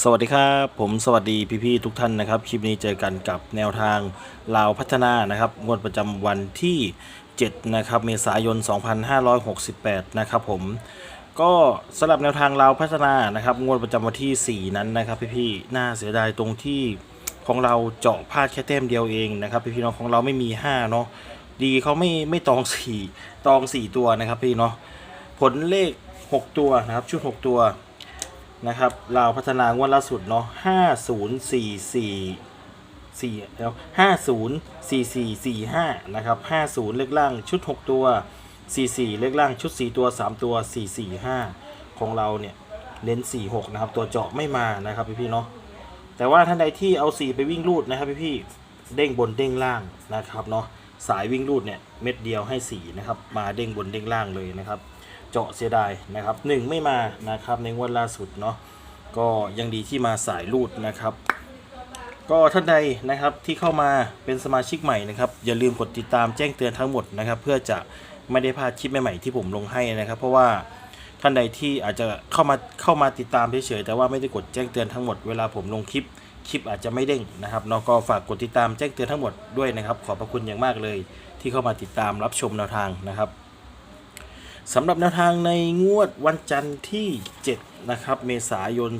สวัสดีครับผมสวัสดีพี่ๆทุกท่านนะครับ คลิปนี้เจอกันกับแนวทางลาวพัฒนานะครับงวดประจำวันที่ 7 นะครับ เมษายน 2568 นะครับผมก็สำหรับแนวทางลาวพัฒนานะครับ งวดประจำวันที่ 4 นั้นนะครับ พี่ๆน่าเสียดายตรงที่ของเราเจาะพลาดแค่แต้มเดียวเองนะครับ พี่ๆเน้องของเราไม่มี 5 เนาะดีเขาไม่ไม่ตอง 4 ตอง 4 ตัวนะครับพี่เนาะผลเลข 6 ตัวนะครับชุด 6 ตัว นะครับลาวพัฒนางวดล่าสุดเนาะห้าศูนย์สี่สี่สี่แล้วห้าศูนย์สี่สี่สี่ห้านะครับห้าศูนย์เลขล่างชุดหกตัวสี่สี่เลขล่างชุดสี่ตัวสามตัวสี่สี่ห้าของเราเนี่ยเน้นสี่หกนะครับ ตัวเจาะไม่มานะครับพี่พี่เนาะแต่ว่าท่านใดที่เอาสี่ไปวิ่งรูดนะครับพี่พี่เด้งบนเด้งล่างนะครับเนาะสายวิ่งรูดเนี่ยเม็ดเดียวให้สี่นะครับมาเด้งบนเด้งล่างเลยนะครับ เจาะเสียดายนะครับหนึ่งไม่มานะครับในงวดล่าสุดเนาะก็ยังดีที่มาสายรูดนะครับ ก็ท่านใดนะครับที่เข้ามาเป็นสมาชิกใหม่นะครับ อย่าลืมกดติดตามแจ้งเตือนทั้งหมดนะครับ เพื่อจะไม่ได้พลาดคลิปใหม่ๆที่ผมลงให้นะครับ เพราะว่าท่านใดที่อาจจะเข้ามาเข้ามาติดตามเฉยๆแต่ว่าไม่ได้กดแจ้งเตือนทั้งหมดเวลาผมลงคลิปคลิปอาจจะไม่เด้งนะครับเนาะก็ฝากกดติดตามแจ้งเตือนทั้งหมดด้วยนะครับ ขอบพระคุณอย่างมากเลย ที่เข้ามาติดตามรับชมแนวทางนะครับ สำหรับแนวทางในงวดวันจันทร์ที่ 7 นะครับ เมษายน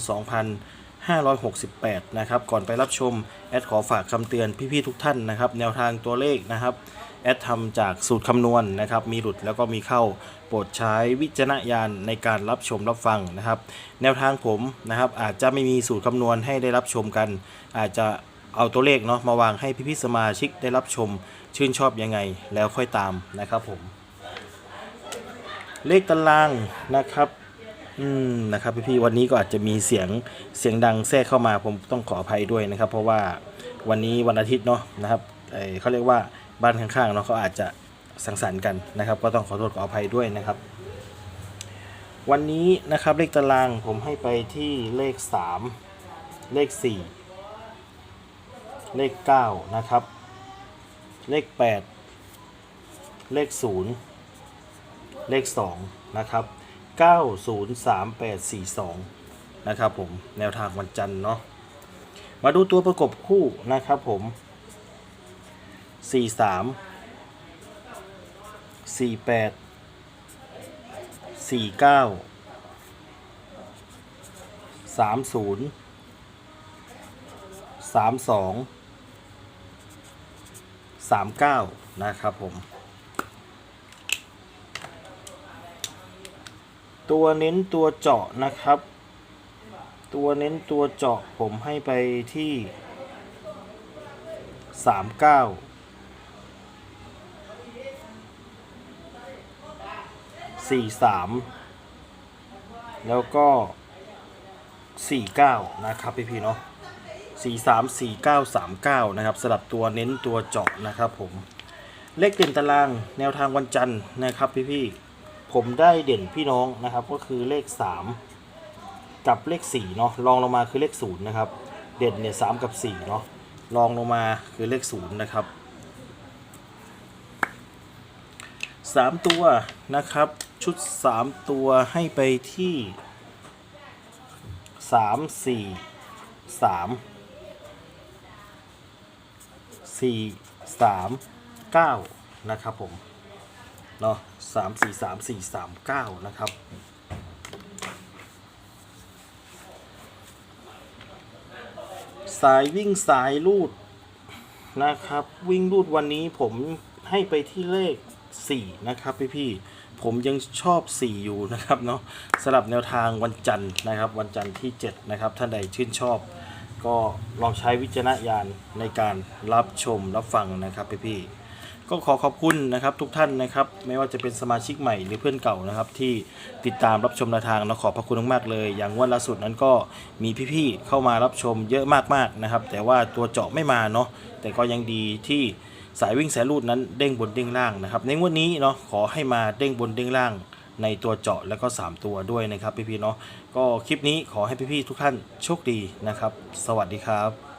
2568 นะครับ ก่อนไปรับชม แอดขอฝากคำเตือนพี่ๆทุกท่านนะครับ แนวทางตัวเลขนะครับแอดทำจากสูตรคำนวณนะครับ มีหลุดแล้วก็มีเข้า โปรดใช้วิจารณญาณในการรับชมรับฟังนะครับ แนวทางผมนะครับ อาจจะไม่มีสูตรคำนวณให้ได้รับชมกัน อาจจะเอาตัวเลขเนาะมาวางให้พี่ๆสมาชิกได้รับชม ชื่นชอบยังไง แล้วค่อยตามนะครับผม เลขตารางนะครับอืมนะครับพี่ๆวันนี้ก็อาจจะมีเสียงเสียงดังแทรกเข้ามาผมต้องขออภัยด้วยนะครับ เพราะว่าวันนี้วันอาทิตย์เนาะนะครับเอ่อเขาเรียกว่าบ้านข้างๆเนาะเขาอาจจะสังสรรค์กันนะครับ ก็ต้องขอโทษขออภัยด้วยนะครับ วันนี้นะครับเลขตารางผมให้ไปที่เลข 3 เลข 4 เลข 9 นะครับ เลข 8 เลข 0 เลข 2 นะครับ 903842 นะครับผม แนวทางวันจันทร์เนาะ มาดูตัวประกบคู่นะครับผม 43 48 49 30 32 39 นะครับผม ตัวเน้นตัวเจาะนะครับ ตัวเน้นตัวเจาะผมให้ไปที่สามเก้าสี่สามแล้วก็สี่เก้านะครับพี่พี่เนาะสี่สามสี่เก้าสามเก้านะครับสลับตัวเน้นตัวเจาะนะครับผม เลขเด่นตารางแนวทางวันจันทร์นะครับพี่พี่ ผมได้เด่นพี่น้องนะครับก็คือเลข 3 กับเลข4เนาะรองลงมาคือเลข0นะครับเด่นเนี่ยสกับ4เนาะรองลงมาคือเลข0นะครับ3 ตัวนะครับชุด 3 ตัวให้ไปที่ 3 4 3 4 3 9 นะครับผม เนาะสามสี่สามสี่สามเก้านะครับสายวิ่งสายลูดนะครับ วิ่งลูดวันนี้ผมให้ไปที่เลข 4 นะครับพี่พี่ผมยังชอบ 4 อยู่นะครับเนาะสำหรับแนวทางวันจันทร์นะครับ วันจันทร์ที่ 7 นะครับ ท่านใดชื่นชอบ ก็ลองใช้วิจารณญาณในการรับชมรับฟังนะครับพี่พี่ ก็ขอขอบคุณนะครับทุกท่านนะครับ ไม่ว่าจะเป็นสมาชิกใหม่หรือเพื่อนเก่านะครับ ที่ติดตามรับชมแนวทางนะขอบพระคุณมากๆเลย อย่างวันล่าสุดนั้นก็มีพี่ๆเข้ามารับชมเยอะมากๆนะครับ แต่ว่าตัวเจาะไม่มาเนาะแต่ก็ยังดีที่สายวิ่งสายรูดนั้นเด้งบนเด้งล่างนะครับ ในงวดนี้เนาะขอให้มาเด้งบนเด้งล่าง ในตัวเจาะแล้วก็ 3 ตัวด้วยนะครับพี่ๆเนาะก็คลิปนี้ขอให้พี่ๆทุกท่านโชคดีนะครับ สวัสดีครับ